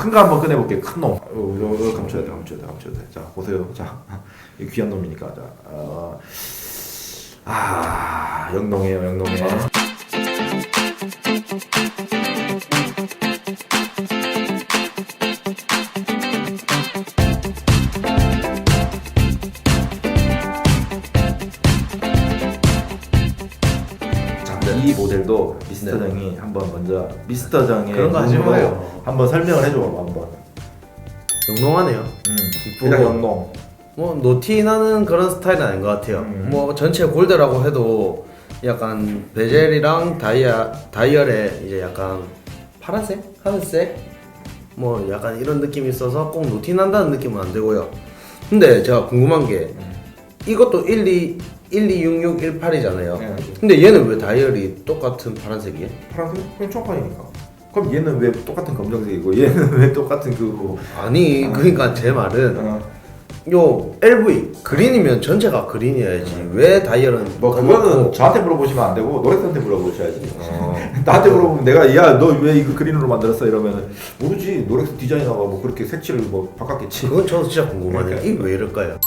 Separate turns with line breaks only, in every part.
큰 거 한번 꺼내볼게요. 큰 놈. 어, 이거, 이거 감춰야 돼, 감춰야 돼, 감춰야 돼. 자, 보세요. 자, 이 귀한 놈이니까. 자, 어, 아, 영롱해요, 영롱해. 이 모델도 미스터
네.
한번 먼저 미스터 정의
그런 거 하지
눈으로
마요.
한번 설명을 해줘 봐 한번.
영롱하네요.
음,
이쁘고.
그냥 영롱.
뭐 노티나는 그런 스타일은 아닌 것 같아요.
음.
뭐 전체 골드라고 해도 약간 베젤이랑 다이아 다이얼에 이제 약간 파란색, 하늘색 뭐 약간 이런 느낌이 있어서 꼭 노티난다는 느낌은 안 되고요. 근데 제가 궁금한 게 이것도 12 126618이잖아요.
네.
근데 얘는 왜 다이얼이 똑같은 파란색이에요?
파란색? 그냥 초판이니까. 그럼 얘는 왜 똑같은 검정색이고 얘는 왜 똑같은 그거?
아니 그러니까 제 말은
어.
요 LV 그린이면 전체가 그린이어야지 왜 다이얼은
뭐
검고
그거는 저한테 물어보시면 안 되고 노래한테 물어보셔야지.
어.
나한테 물어보면 내가 야 너 왜 이거 그린으로 만들었어 이러면은 모르지 노렉스 디자이너가 뭐 그렇게 색칠을 뭐 바꿨겠지.
그건 저도 진짜 궁금하네요. 이게 왜 이럴까요?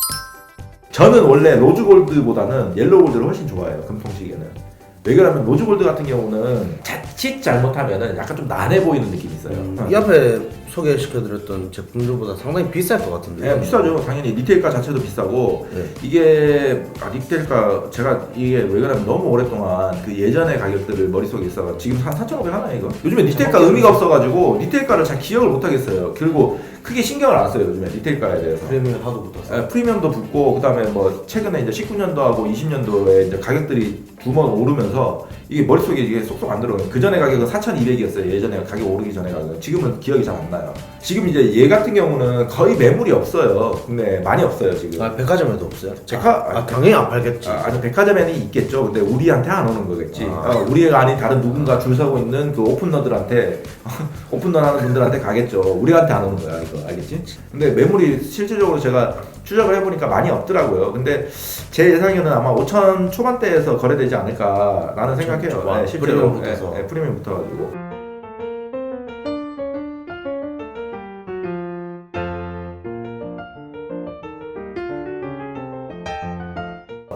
저는 원래 로즈골드보다는 옐로우골드를 훨씬 좋아해요 금통시계는. 왜 그러냐면 로즈골드 같은 경우는 자칫 잘못하면은 약간 좀 난해 보이는 느낌이 있어요.
음,
어.
이 앞에 소개시켜드렸던 제품들보다 상당히 비쌀 것 같은데.
네, 비싸죠. 당연히 리테일가 자체도 비싸고
네.
이게 아, 리테일가 제가 이게 왜 그러냐면 너무 오랫동안 그 예전의 가격들을 머릿속에 있어가 지금 한 4,500 하나 이거? 요즘에 리테일가 의미가 없어가지고 리테일가를 잘 기억을 못 하겠어요. 그리고 크게 신경을 안 써요 요즘에 리테일가에 대해서.
프리미엄 하도 붙었어.
예, 프리미엄도 붙고 그다음에 뭐 최근에 이제 19년도하고 20년도에 이제 가격들이 두 번 오르면서 이게 머릿속에 이게 쏙쏙 안 들어가요. 그 전에 가격은 4,200이었어요. 예전에 가격 오르기 전에 가격. 지금은 기억이 잘 안 나요. 지금 이제 얘 같은 경우는 거의 매물이 없어요. 근데 많이 없어요 지금.
아 백화점에도 없어요?
백화-
아, 아, 당연히 안 팔겠지.
아, 아니 백화점에는 있겠죠. 근데 우리한테 안 오는 거겠지.
아.
어, 우리가 아닌 다른 누군가 줄 서고 있는 그 오픈러들한테 오픈러 하는 분들한테 가겠죠. 우리한테 안 오는 거야 이거 알겠지? 근데 매물이 실질적으로 제가 추적을 해보니까 많이 없더라고요. 근데 제 예상에는 아마 5천 초반대에서 거래되지 않을까라는 생각 해요.
초반?
네, 실제로
프리미엄 붙어서.
네, 네, 프리미엄 붙어가지고.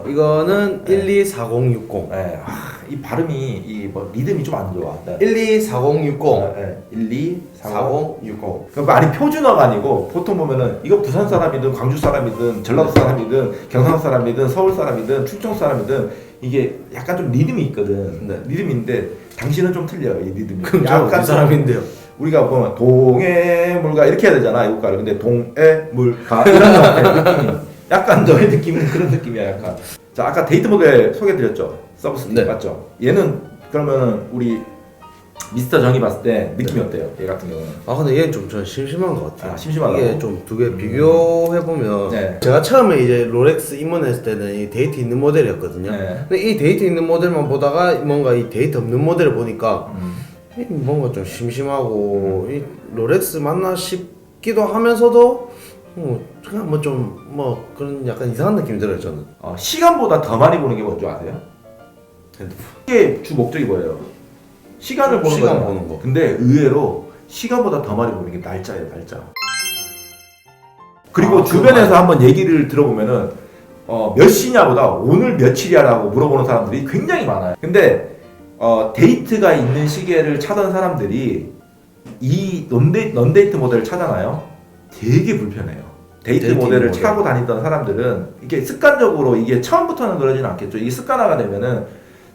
이거는 124060.
네, 아, 이 발음이 이 뭐 리듬이 좀 안 좋아. 네.
124060.
네, 1, 2, 4,
4060.
그 말이 표준어가 아니고 보통 보면은 이거 부산 사람이든 광주 사람이든 전라도 사람이든 경상 사람이든 서울 사람이든 충청 사람이든 이게 약간 좀 리듬이 있거든.
네.
리듬인데 당신은 좀 틀려요 이 리듬이.
그럼
약간
저이 사람인데요.
우리가 보면 동해 물가 이렇게 해야 되잖아 이국가를. 근데 동해 물가 이런 거 같아 느낌이. 약간 너의 느낌은 그런 느낌이야 약간. 자 아까 데이트 모델 소개드렸죠. 서브스틱
네.
맞죠? 얘는 그러면은 우리 미스터 정이 봤을 때 느낌이 어때요? 얘 같은 경우는.
아 근데 얘는 좀 저는 심심한 것 같아요.
아, 심심하다고?
이게 좀 두 개 비교해 보면
네.
제가 처음에 이제 롤렉스 입문했을 때는 이 데이트 있는 모델이었거든요.
네.
근데 이 데이트 있는 모델만 보다가 뭔가 이 데이트 없는 모델을 보니까
음.
이 뭔가 좀 심심하고 이 롤렉스 맞나 싶기도 하면서도 뭐 그냥 뭐 좀 뭐 그런 약간 이상한 느낌이 들어요 저는.
어, 시간보다 더 많이 보는 게 뭔지 아세요? 이게 주 목적이 뭐예요? 시간을 보는
시간
거잖아.
보는 거.
근데 의외로 시간보다 더 많이 보는 게 날짜예요, 날짜. 그리고
아,
주변에서 한번 얘기를 들어보면은 어, 몇 시냐보다 오늘 며칠이야라고 물어보는 사람들이 굉장히 많아요. 근데 어, 데이트가 있는 시계를 차던 사람들이 이 넌데이, 넌데이트 모델을 차잖아요. 되게 불편해요. 데이트,
데이트
모델을
모델.
차고 다니던 사람들은 이게 습관적으로 이게 처음부터는 그러진 않겠죠. 이게 습관화가 되면은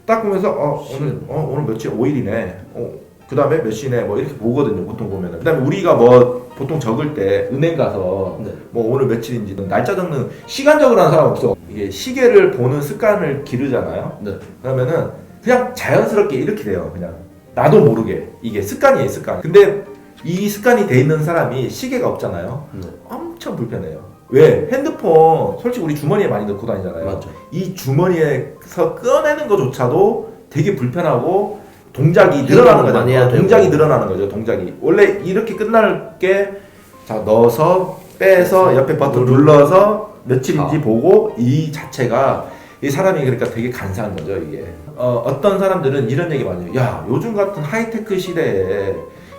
딱 보면서 어 오늘 어 오늘 며칠 5일이네. 어 그다음에 몇 시네 뭐 이렇게 보거든요. 보통 보면은. 그다음에 우리가 뭐 보통 적을 때 은행 가서
네.
뭐 오늘 며칠인지는 날짜 적는 시간 적으로 하는 사람 없어. 이게 시계를 보는 습관을 기르잖아요.
네.
그러면은 그냥 자연스럽게 이렇게 돼요. 그냥 나도 모르게 이게 습관이에요, 습관. 근데 이 습관이 돼 있는 사람이 시계가 없잖아요.
네.
엄청 불편해요. 왜? 핸드폰 솔직히 우리 주머니에 많이 넣고 다니잖아요.
맞죠.
이 주머니에서 꺼내는 것조차도 되게 불편하고 동작이 늘어나는 거죠.
되고.
동작이 늘어나는 거죠. 동작이 원래 이렇게 끝날 게자 넣어서 빼서 옆에 버튼 눌러서 며칠인지
아.
보고 이 자체가 이 사람이 그러니까 되게 간사한 거죠 이게. 어, 어떤 사람들은 이런 얘기 많이 해요. 야 요즘 같은 하이테크 시대에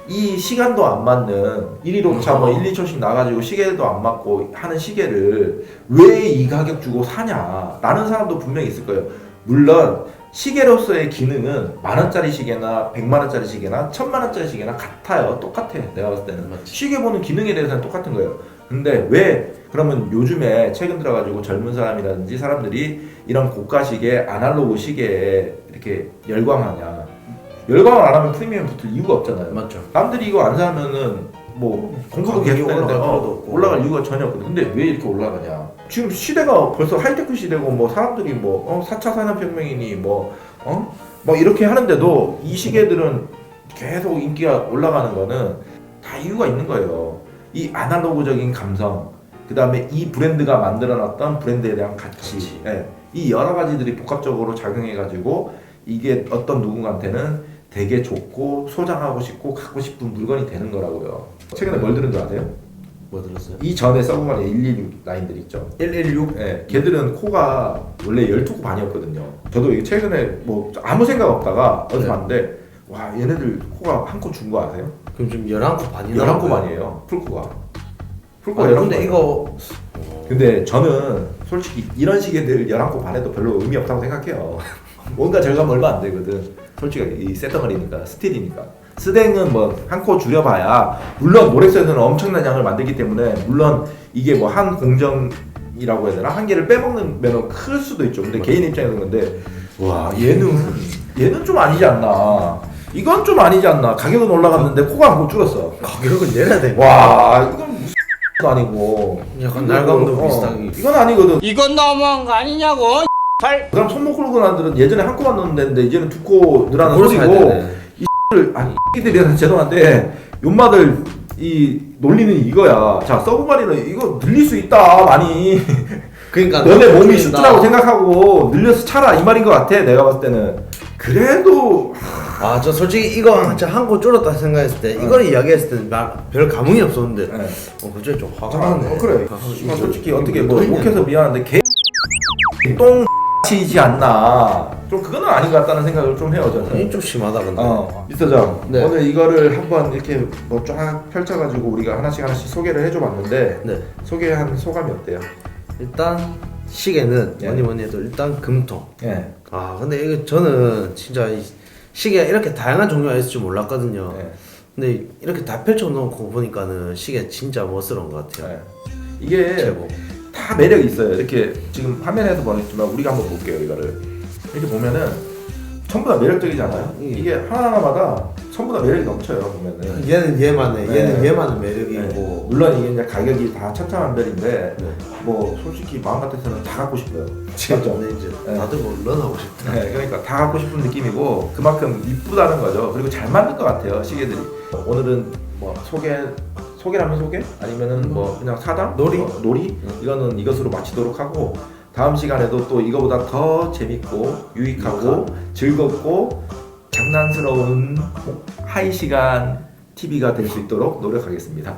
이 시간도 안 맞는 1, 2호차 뭐 1, 2초씩 나가지고 시계도 안 맞고 하는 시계를 왜 이 가격 주고 사냐? 라는 사람도 분명히 있을 거예요. 물론 시계로서의 기능은 만 원짜리 시계나 백만 원짜리 시계나 천만 원짜리 시계나 같아요. 똑같아 내가 봤을 때는.
맞지.
시계 보는 기능에 대해서는 똑같은 거예요. 근데 왜? 그러면 요즘에 최근 들어가지고 젊은 사람이라든지 사람들이 이런 고가 시계 아날로그 시계에 이렇게 열광하냐 열광을 안 하면 프리미엄 붙을 이유가 없잖아요
맞죠.
남들이 이거 안 사면은 뭐 공부도
가격이
계속 되는데
올라갈
어,
필요도 없고.
올라갈 이유가 전혀 없거든. 근데 왜 이렇게 올라가냐? 지금 시대가 벌써 하이테크 시대고 뭐 사람들이 뭐 어, 4차 산업혁명이니 뭐 어? 뭐 이렇게 하는데도 이 시계들은 계속 인기가 올라가는 거는 다 이유가 있는 거예요. 이 아날로그적인 감성, 그 다음에 이 브랜드가 만들어놨던 브랜드에 대한 가치,
가치.
예, 이 여러 가지들이 복합적으로 작용해가지고 이게 어떤 누군가한테는 되게 좋고 소장하고 싶고 갖고 싶은 물건이 되는 거라고요. 최근에 뭘 들은 줄 아세요?
뭐 들었어요?
이 전에 서브마린 116 라인들 있죠.
116.
예, 걔들은 코가 원래 12코 반이었거든요. 저도 이게 최근에 뭐 아무 생각 없다가 어디서
네.
봤는데 와 얘네들 코가 한 코 준 거 아세요?
그럼 지금 11코 반이나
11코 반이에요. 풀코가. 풀코가
아니,
11코
근데
반.
이거
근데 저는 솔직히 이런 시계들 11코 반에도 별로 의미 없다고 생각해요. 뭔가 절감 얼마 안 되거든. 솔직히 이 새덩어리니까 스틸이니까. 스댕은 뭐 한 코 줄여봐야 물론 노렉스에서는 엄청난 양을 만들기 때문에 물론 이게 뭐 한 공정이라고 해야 되나 한 개를 빼먹는 면은 클 수도 있죠. 근데 개인 입장에서는 근데 와 얘는 얘는 좀 아니지 않나. 이건 좀 아니지 않나. 가격은 올라갔는데 코가 한코 줄었어.
가격을 내려야 돼.
와 이건 무슨 도 아니고
약간 날감도
어,
비슷하게.
이건 아니거든.
이건 너무한 거 아니냐고.
그럼 손목 끌고 나들은 예전에 한 코만 넣으면 되는데 이제는 두 코 늘어나는
그걸 사야
소리고
되네.
이를 아니 이들이 죄송한데 욕마들 이 논리는 이거야. 자 서브 마리는 이거 늘릴 수 있다 많이.
그러니까
너네 몸이. 슈트라고 생각하고 늘려서 차라 이 말인 것 같아. 내가 봤을 때는. 그래도
아, 저 솔직히 이거 한코 줄었다 생각했을 때, 이걸 이야기했을 때는 나- 별 감흥이 없었는데,
네.
어, 갑자기 좀 화가
아,
나네.
어, 그래.
아, 이거-
솔직히 어떻게
또
뭐. 욕해서 미안한데 개 똥 치지 않나. 좀 그거는 아닌 것 같다는 생각을 좀 해요 저는.
좀 심하다, 근데.
어, 미스터장
네.
오늘 이거를 한번 이렇게 뭐 쫙 펼쳐가지고 우리가 하나씩 하나씩 소개를 해줘봤는데
네.
소개한 소감이 어때요?
일단, 시계는
예.
뭐니 뭐니 해도 일단 금통.
예.
아, 근데 이거 저는 진짜 이 시계가 이렇게 다양한 종류가 있을 줄 몰랐거든요.
예.
근데 이렇게 다 펼쳐놓고 보니까는 시계 진짜 멋스러운 것 같아요.
예. 이게
최고.
다 매력이 있어요. 이렇게 지금 화면에서 보냈지만 우리가 한번 볼게요 이거를 이렇게 보면은 전부 다 매력적이잖아요.
예.
이게 하나하나마다 전부 다 매력이 넘쳐요 보면은.
얘는 얘만의, 얘는
네.
얘만의 매력이
네.
있고.
물론 이게 이제 가격이 다 천차만별인데
네.
뭐 솔직히 마음 같아서는 다 갖고 싶어요.
근데 이제
네.
다들 뭐 런하고 싶다.
네, 그러니까 다 갖고 싶은 느낌이고 그만큼 이쁘다는 거죠. 그리고 잘 만든 것 같아요 시계들이. 오늘은 뭐 소개 소개라면 소개? 아니면은 뭐 그냥 사당
놀이?
어, 놀이? 이거는 이것으로 마치도록 하고 다음 시간에도 또 이거보다 더 재밌고 유익하고 즐겁고 장난스러운 하이 시간 TV가 될 수 있도록 노력하겠습니다.